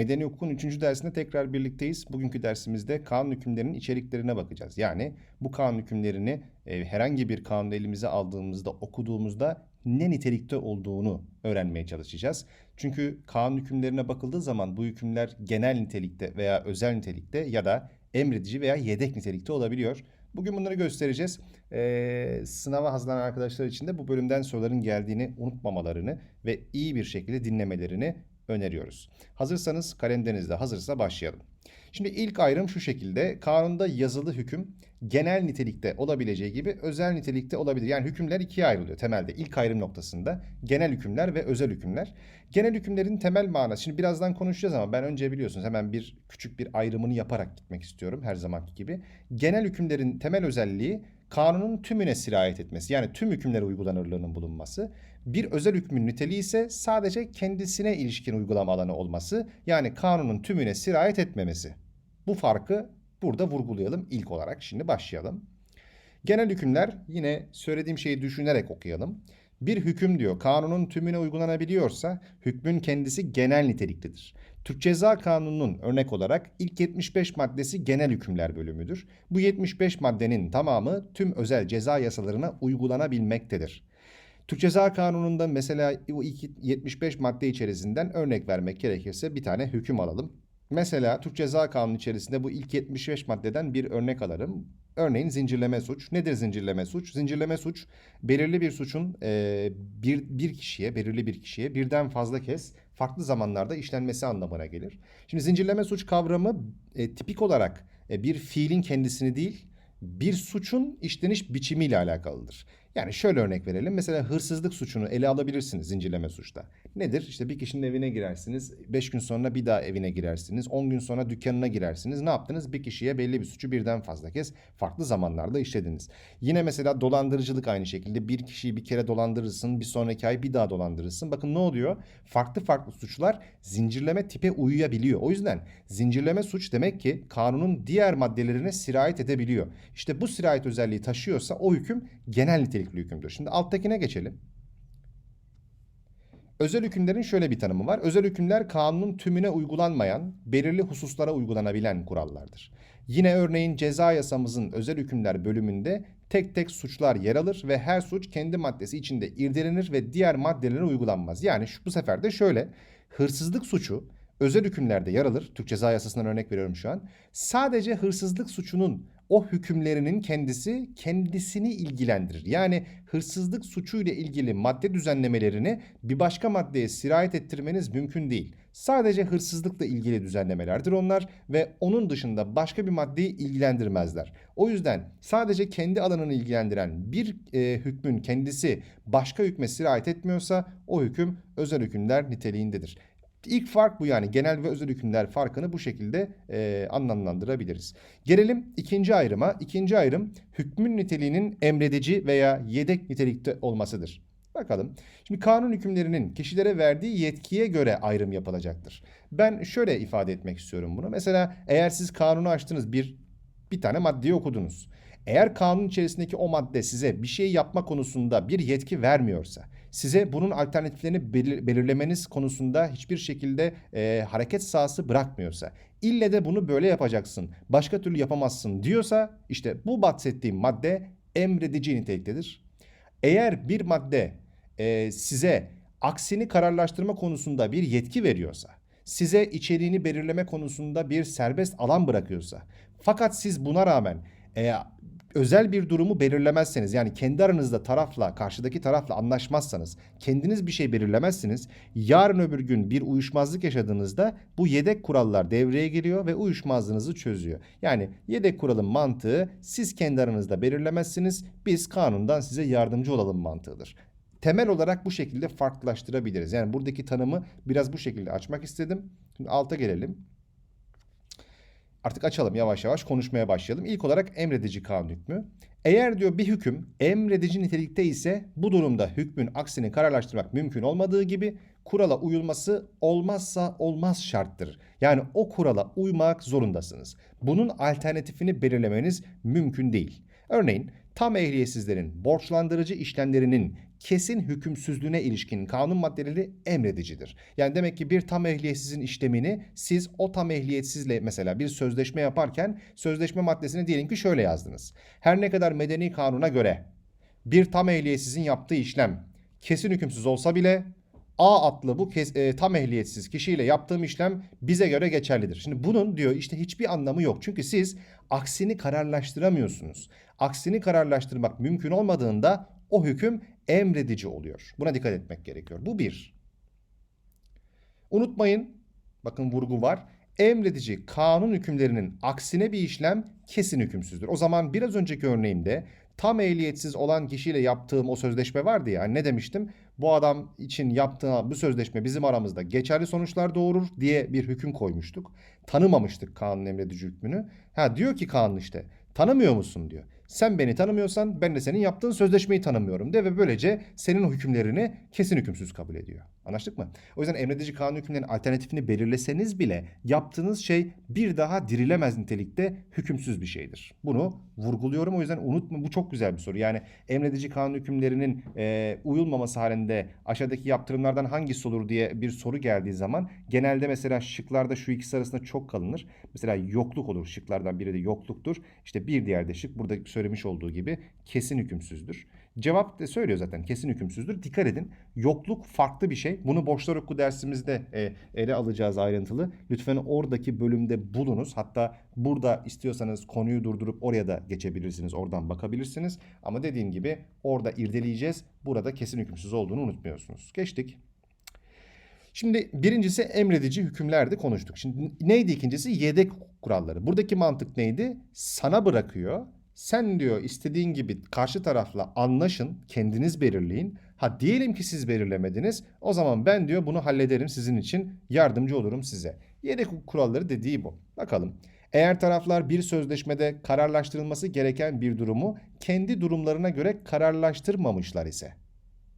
Medeni hukukun 3. dersinde tekrar birlikteyiz. Bugünkü dersimizde kanun hükümlerinin içeriklerine bakacağız. Yani bu kanun hükümlerini e, herhangi bir kanunu elimize aldığımızda, okuduğumuzda ne nitelikte olduğunu öğrenmeye çalışacağız. Çünkü kanun hükümlerine bakıldığı zaman bu hükümler genel nitelikte veya özel nitelikte ya da emredici veya yedek nitelikte olabiliyor. Bugün bunları göstereceğiz. Ee, sınava hazırlanan arkadaşlar için de bu bölümden soruların geldiğini unutmamalarını ve iyi bir şekilde dinlemelerini öneriyoruz. Hazırsanız kalemlerinizde hazırsa başlayalım. Şimdi ilk ayrım şu şekilde. Kanunda yazılı hüküm genel nitelikte olabileceği gibi özel nitelikte olabilir. Yani hükümler ikiye ayrılıyor temelde. İlk ayrım noktasında genel hükümler ve özel hükümler. Genel hükümlerin temel manası. Şimdi birazdan konuşacağız ama ben önce biliyorsunuz hemen bir küçük bir ayrımını yaparak gitmek istiyorum her zamanki gibi. Genel hükümlerin temel özelliği kanunun tümüne sirayet etmesi. Yani tüm hükümlere uygulanırlığının bulunması. Bir özel hükmün niteliği ise sadece kendisine ilişkin uygulama alanı olması. Yani kanunun tümüne sirayet etmemesi. Bu farkı burada vurgulayalım ilk olarak. Şimdi başlayalım. Genel hükümler yine söylediğim şeyi düşünerek okuyalım. Bir hüküm diyor kanunun tümüne uygulanabiliyorsa hükmün kendisi genel niteliklidir. Türk Ceza Kanunu'nun örnek olarak ilk 75 maddesi genel hükümler bölümüdür. Bu 75 maddenin tamamı tüm özel ceza yasalarına uygulanabilmektedir. Türk Ceza Kanunu'nda mesela ilk 75 madde içerisinden örnek vermek gerekirse bir tane hüküm alalım. Mesela Türk Ceza Kanunu içerisinde bu ilk 75 maddeden bir örnek alırım. Örneğin zincirleme suç. Nedir zincirleme suç? Zincirleme suç belirli bir suçun e, bir, bir kişiye, belirli bir kişiye birden fazla kez farklı zamanlarda işlenmesi anlamına gelir. Şimdi zincirleme suç kavramı e, tipik olarak e, bir fiilin kendisini değil, bir suçun işleniş biçimiyle alakalıdır. Yani şöyle örnek verelim. Mesela hırsızlık suçunu ele alabilirsiniz zincirleme suçta. Nedir? İşte bir kişinin evine girersiniz. Beş gün sonra bir daha evine girersiniz. On gün sonra dükkanına girersiniz. Ne yaptınız? Bir kişiye belli bir suçu birden fazla kez farklı zamanlarda işlediniz. Yine mesela dolandırıcılık aynı şekilde. Bir kişiyi bir kere dolandırırsın. Bir sonraki ay bir daha dolandırırsın. Bakın ne oluyor? Farklı farklı suçlar zincirleme tipe uyuyabiliyor. O yüzden zincirleme suç demek ki kanunun diğer maddelerine sirayet edebiliyor. İşte bu sirayet özelliği taşıyorsa o hüküm genel nitelikli hükümdür. Şimdi alttakine geçelim. Özel hükümlerin şöyle bir tanımı var. Özel hükümler kanunun tümüne uygulanmayan, belirli hususlara uygulanabilen kurallardır. Yine örneğin ceza yasamızın özel hükümler bölümünde tek tek suçlar yer alır ve her suç kendi maddesi içinde irdelenir ve diğer maddelere uygulanmaz. Yani şu, bu sefer de şöyle hırsızlık suçu özel hükümlerde yer alır. Türk Ceza Yasası'ndan örnek veriyorum şu an. Sadece hırsızlık suçunun o hükümlerinin kendisi kendisini ilgilendirir. Yani hırsızlık suçuyla ilgili madde düzenlemelerini bir başka maddeye sirayet ettirmeniz mümkün değil. Sadece hırsızlıkla ilgili düzenlemelerdir onlar ve onun dışında başka bir maddeyi ilgilendirmezler. O yüzden sadece kendi alanını ilgilendiren bir e, hükmün kendisi başka hükme sirayet etmiyorsa o hüküm özel hükümler niteliğindedir. İlk fark bu yani genel ve özel hükümler farkını bu şekilde e, anlamlandırabiliriz. Gelelim ikinci ayrıma. İkinci ayrım hükmün niteliğinin emredici veya yedek nitelikte olmasıdır. Bakalım. Şimdi kanun hükümlerinin kişilere verdiği yetkiye göre ayrım yapılacaktır. Ben şöyle ifade etmek istiyorum bunu. Mesela eğer siz kanunu açtınız bir bir tane maddeyi okudunuz. Eğer kanun içerisindeki o madde size bir şey yapma konusunda bir yetki vermiyorsa, size bunun alternatiflerini belir- belirlemeniz konusunda hiçbir şekilde e, hareket sahası bırakmıyorsa, ille de bunu böyle yapacaksın, başka türlü yapamazsın diyorsa, işte bu bahsettiğim madde emredici niteliktedir. Eğer bir madde e, size aksini kararlaştırma konusunda bir yetki veriyorsa, size içeriğini belirleme konusunda bir serbest alan bırakıyorsa, fakat siz buna rağmen e, özel bir durumu belirlemezseniz yani kendi aranızda tarafla karşıdaki tarafla anlaşmazsanız kendiniz bir şey belirlemezsiniz yarın öbür gün bir uyuşmazlık yaşadığınızda bu yedek kurallar devreye giriyor ve uyuşmazlığınızı çözüyor. Yani yedek kuralın mantığı siz kendi aranızda belirlemezsiniz biz kanundan size yardımcı olalım mantığıdır. Temel olarak bu şekilde farklılaştırabiliriz. Yani buradaki tanımı biraz bu şekilde açmak istedim. Şimdi alta gelelim. Artık açalım yavaş yavaş konuşmaya başlayalım. İlk olarak emredici kanun hükmü. Eğer diyor bir hüküm emredici nitelikte ise bu durumda hükmün aksini kararlaştırmak mümkün olmadığı gibi kurala uyulması olmazsa olmaz şarttır. Yani o kurala uymak zorundasınız. Bunun alternatifini belirlemeniz mümkün değil. Örneğin tam ehliyetsizlerin borçlandırıcı işlemlerinin kesin hükümsüzlüğüne ilişkin kanun maddeleri emredicidir. Yani demek ki bir tam ehliyetsizin işlemini siz o tam ehliyetsizle mesela bir sözleşme yaparken sözleşme maddesini diyelim ki şöyle yazdınız. Her ne kadar medeni kanuna göre bir tam ehliyetsizin yaptığı işlem kesin hükümsüz olsa bile A adlı bu kes, e, tam ehliyetsiz kişiyle yaptığım işlem bize göre geçerlidir. Şimdi bunun diyor işte hiçbir anlamı yok. Çünkü siz aksini kararlaştıramıyorsunuz. Aksini kararlaştırmak mümkün olmadığında o hüküm emredici oluyor. Buna dikkat etmek gerekiyor. Bu bir. Unutmayın, bakın vurgu var. Emredici kanun hükümlerinin aksine bir işlem kesin hükümsüzdür. O zaman biraz önceki örneğimde tam ehliyetsiz olan kişiyle yaptığım o sözleşme vardı ya. Ne demiştim? Bu adam için yaptığı bu sözleşme bizim aramızda geçerli sonuçlar doğurur diye bir hüküm koymuştuk. Tanımamıştık kanun emredici hükmünü. Ha diyor ki kanun işte tanımıyor musun diyor. Sen beni tanımıyorsan ben de senin yaptığın sözleşmeyi tanımıyorum de ve böylece senin hükümlerini kesin hükümsüz kabul ediyor. Anlaştık mı? O yüzden emredici kanun hükümlerinin alternatifini belirleseniz bile yaptığınız şey bir daha dirilemez nitelikte hükümsüz bir şeydir. Bunu vurguluyorum o yüzden unutma bu çok güzel bir soru. Yani emredici kanun hükümlerinin e, uyulmaması halinde aşağıdaki yaptırımlardan hangisi olur diye bir soru geldiği zaman genelde mesela şıklarda şu ikisi arasında çok kalınır. Mesela yokluk olur şıklardan biri de yokluktur. İşte bir diğer de şık burada söylemiş olduğu gibi kesin hükümsüzdür. Cevap da söylüyor zaten kesin hükümsüzdür. Dikkat edin yokluk farklı bir şey. Bunu borçlar oku dersimizde e, ele alacağız ayrıntılı. Lütfen oradaki bölümde bulunuz. Hatta burada istiyorsanız konuyu durdurup oraya da geçebilirsiniz. Oradan bakabilirsiniz. Ama dediğim gibi orada irdeleyeceğiz. Burada kesin hükümsüz olduğunu unutmuyorsunuz. Geçtik. Şimdi birincisi emredici hükümlerdi konuştuk. Şimdi neydi ikincisi? Yedek kuralları. Buradaki mantık neydi? Sana bırakıyor. Sen diyor istediğin gibi karşı tarafla anlaşın, kendiniz belirleyin. Ha diyelim ki siz belirlemediniz. O zaman ben diyor bunu hallederim sizin için, yardımcı olurum size. Yedek kuralları dediği bu. Bakalım. Eğer taraflar bir sözleşmede kararlaştırılması gereken bir durumu kendi durumlarına göre kararlaştırmamışlar ise.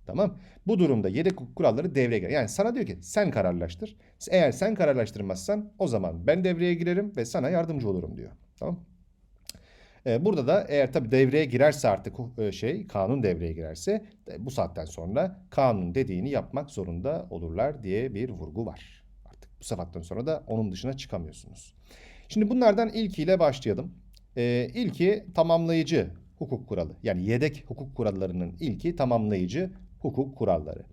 Tamam. Bu durumda yedek kuralları devreye girer. Yani sana diyor ki sen kararlaştır. Eğer sen kararlaştırmazsan o zaman ben devreye girerim ve sana yardımcı olurum diyor. Tamam. Ee, burada da eğer tabii devreye girerse artık e, şey kanun devreye girerse bu saatten sonra kanun dediğini yapmak zorunda olurlar diye bir vurgu var. Artık bu saatten sonra da onun dışına çıkamıyorsunuz. Şimdi bunlardan ilkiyle başlayalım. Ee, ilki tamamlayıcı hukuk kuralı. Yani yedek hukuk kurallarının ilki tamamlayıcı hukuk kuralları.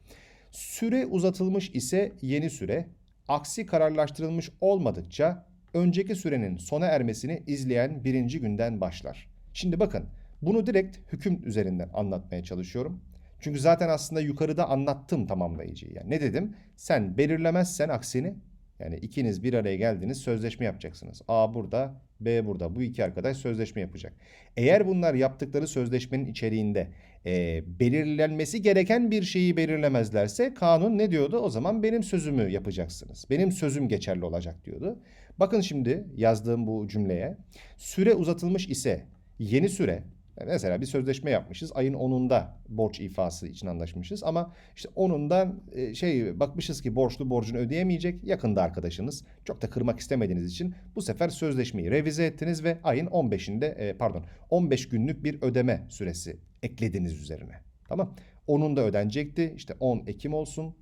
Süre uzatılmış ise yeni süre, aksi kararlaştırılmış olmadıkça önceki sürenin sona ermesini izleyen birinci günden başlar. Şimdi bakın bunu direkt hüküm üzerinden anlatmaya çalışıyorum. Çünkü zaten aslında yukarıda anlattım tamamlayıcıyı. Yani ne dedim? Sen belirlemezsen aksini yani ikiniz bir araya geldiniz sözleşme yapacaksınız. A burada, B burada. Bu iki arkadaş sözleşme yapacak. Eğer bunlar yaptıkları sözleşmenin içeriğinde e, belirlenmesi gereken bir şeyi belirlemezlerse kanun ne diyordu? O zaman benim sözümü yapacaksınız. Benim sözüm geçerli olacak diyordu. Bakın şimdi yazdığım bu cümleye. Süre uzatılmış ise yeni süre Mesela bir sözleşme yapmışız. Ayın 10'unda borç ifası için anlaşmışız ama işte 10'undan e, şey bakmışız ki borçlu borcunu ödeyemeyecek. Yakında arkadaşınız çok da kırmak istemediğiniz için bu sefer sözleşmeyi revize ettiniz ve ayın 15'inde e, pardon 15 günlük bir ödeme süresi eklediniz üzerine. Tamam. Onun da ödenecekti. İşte 10 Ekim olsun.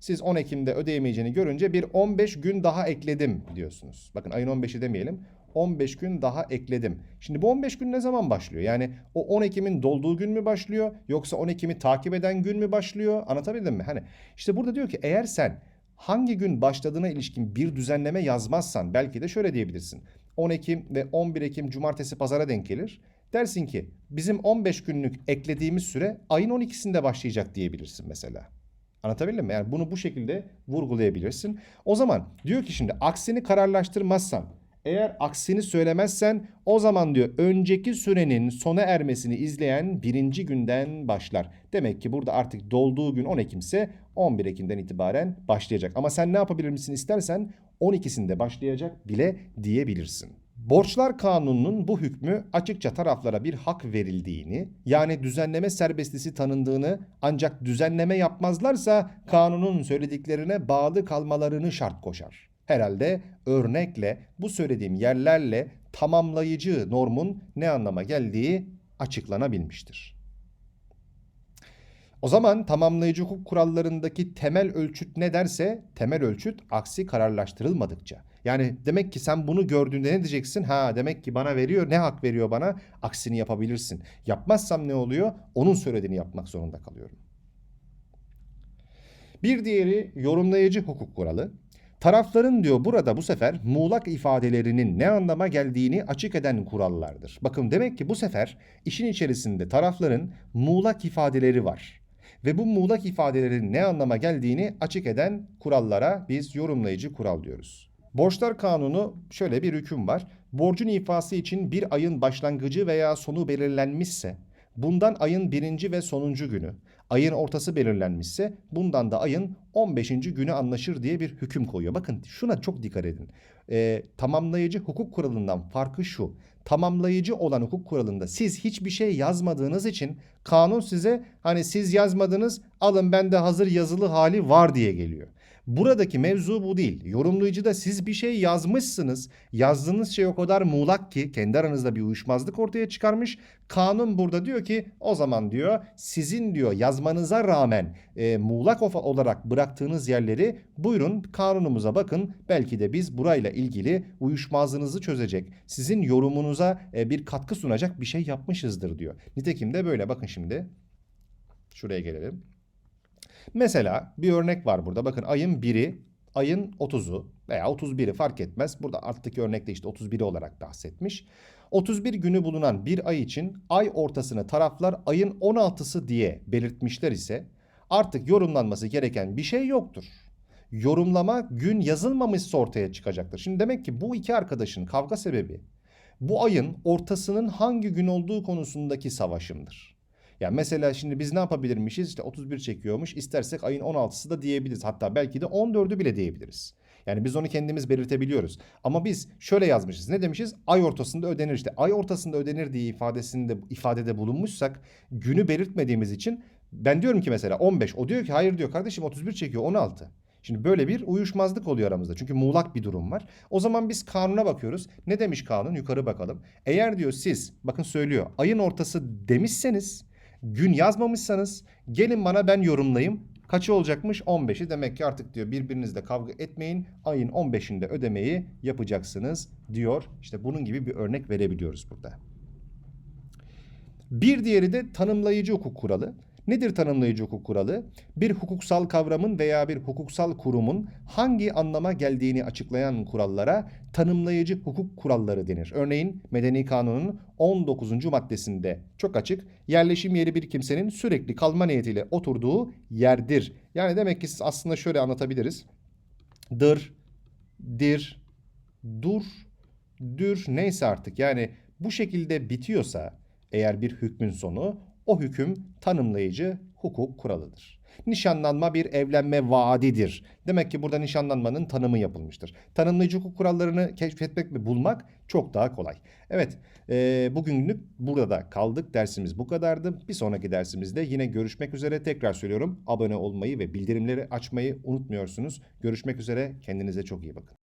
Siz 10 Ekim'de ödeyemeyeceğini görünce bir 15 gün daha ekledim diyorsunuz. Bakın ayın 15'i demeyelim. 15 gün daha ekledim. Şimdi bu 15 gün ne zaman başlıyor? Yani o 10 Ekim'in dolduğu gün mü başlıyor? Yoksa 10 Ekim'i takip eden gün mü başlıyor? Anlatabildim mi? Hani işte burada diyor ki eğer sen hangi gün başladığına ilişkin bir düzenleme yazmazsan belki de şöyle diyebilirsin. 10 Ekim ve 11 Ekim cumartesi pazara denk gelir. Dersin ki bizim 15 günlük eklediğimiz süre ayın 12'sinde başlayacak diyebilirsin mesela. Anlatabildim mi? Yani bunu bu şekilde vurgulayabilirsin. O zaman diyor ki şimdi aksini kararlaştırmazsan eğer aksini söylemezsen o zaman diyor önceki sürenin sona ermesini izleyen birinci günden başlar. Demek ki burada artık dolduğu gün 10 Ekim'se 11 Ekim'den itibaren başlayacak. Ama sen ne yapabilir misin istersen 12'sinde başlayacak bile diyebilirsin. Borçlar Kanunu'nun bu hükmü açıkça taraflara bir hak verildiğini, yani düzenleme serbestisi tanındığını ancak düzenleme yapmazlarsa kanunun söylediklerine bağlı kalmalarını şart koşar. Herhalde örnekle bu söylediğim yerlerle tamamlayıcı normun ne anlama geldiği açıklanabilmiştir. O zaman tamamlayıcı hukuk kurallarındaki temel ölçüt ne derse temel ölçüt aksi kararlaştırılmadıkça. Yani demek ki sen bunu gördüğünde ne diyeceksin? Ha demek ki bana veriyor. Ne hak veriyor bana? Aksini yapabilirsin. Yapmazsam ne oluyor? Onun söylediğini yapmak zorunda kalıyorum. Bir diğeri yorumlayıcı hukuk kuralı. Tarafların diyor burada bu sefer muğlak ifadelerinin ne anlama geldiğini açık eden kurallardır. Bakın demek ki bu sefer işin içerisinde tarafların muğlak ifadeleri var. Ve bu muğlak ifadelerin ne anlama geldiğini açık eden kurallara biz yorumlayıcı kural diyoruz. Borçlar kanunu şöyle bir hüküm var. Borcun ifası için bir ayın başlangıcı veya sonu belirlenmişse bundan ayın birinci ve sonuncu günü, ayın ortası belirlenmişse bundan da ayın 15. günü anlaşır diye bir hüküm koyuyor. Bakın şuna çok dikkat edin. Ee, tamamlayıcı hukuk kuralından farkı şu. Tamamlayıcı olan hukuk kuralında siz hiçbir şey yazmadığınız için kanun size hani siz yazmadınız alın bende hazır yazılı hali var diye geliyor. Buradaki mevzu bu değil. Yorumlayıcıda siz bir şey yazmışsınız. Yazdığınız şey o kadar muğlak ki kendi aranızda bir uyuşmazlık ortaya çıkarmış. Kanun burada diyor ki o zaman diyor sizin diyor yazmanıza rağmen e, muğlak olarak bıraktığınız yerleri buyurun kanunumuza bakın. Belki de biz burayla ilgili uyuşmazlığınızı çözecek, sizin yorumunuza e, bir katkı sunacak bir şey yapmışızdır diyor. Nitekim de böyle bakın şimdi. Şuraya gelelim. Mesela bir örnek var burada. Bakın ayın 1'i, ayın 30'u veya 31'i fark etmez. Burada alttaki örnekte işte 31'i olarak bahsetmiş. 31 günü bulunan bir ay için ay ortasını taraflar ayın 16'sı diye belirtmişler ise artık yorumlanması gereken bir şey yoktur. Yorumlama gün yazılmamışsa ortaya çıkacaktır. Şimdi demek ki bu iki arkadaşın kavga sebebi bu ayın ortasının hangi gün olduğu konusundaki savaşımdır. Yani mesela şimdi biz ne yapabilirmişiz? İşte 31 çekiyormuş. İstersek ayın 16'sı da diyebiliriz. Hatta belki de 14'ü bile diyebiliriz. Yani biz onu kendimiz belirtebiliyoruz. Ama biz şöyle yazmışız. Ne demişiz? Ay ortasında ödenir işte. Ay ortasında ödenir diye ifadesinde ifadede bulunmuşsak günü belirtmediğimiz için ben diyorum ki mesela 15. O diyor ki hayır diyor kardeşim 31 çekiyor 16. Şimdi böyle bir uyuşmazlık oluyor aramızda. Çünkü muğlak bir durum var. O zaman biz kanuna bakıyoruz. Ne demiş kanun? Yukarı bakalım. Eğer diyor siz bakın söylüyor ayın ortası demişseniz gün yazmamışsanız gelin bana ben yorumlayayım. Kaçı olacakmış? 15'i. Demek ki artık diyor birbirinizle kavga etmeyin. Ayın 15'inde ödemeyi yapacaksınız diyor. İşte bunun gibi bir örnek verebiliyoruz burada. Bir diğeri de tanımlayıcı hukuk kuralı. Nedir tanımlayıcı hukuk kuralı? Bir hukuksal kavramın veya bir hukuksal kurumun hangi anlama geldiğini açıklayan kurallara tanımlayıcı hukuk kuralları denir. Örneğin Medeni Kanun'un 19. maddesinde çok açık yerleşim yeri bir kimsenin sürekli kalma niyetiyle oturduğu yerdir. Yani demek ki siz aslında şöyle anlatabiliriz. Dır, dir, dur, dür neyse artık yani bu şekilde bitiyorsa eğer bir hükmün sonu o hüküm tanımlayıcı hukuk kuralıdır. Nişanlanma bir evlenme vaadidir. Demek ki burada nişanlanmanın tanımı yapılmıştır. Tanımlayıcı hukuk kurallarını keşfetmek ve bulmak çok daha kolay. Evet, e, bugünlük burada kaldık. Dersimiz bu kadardı. Bir sonraki dersimizde yine görüşmek üzere. Tekrar söylüyorum, abone olmayı ve bildirimleri açmayı unutmuyorsunuz. Görüşmek üzere, kendinize çok iyi bakın.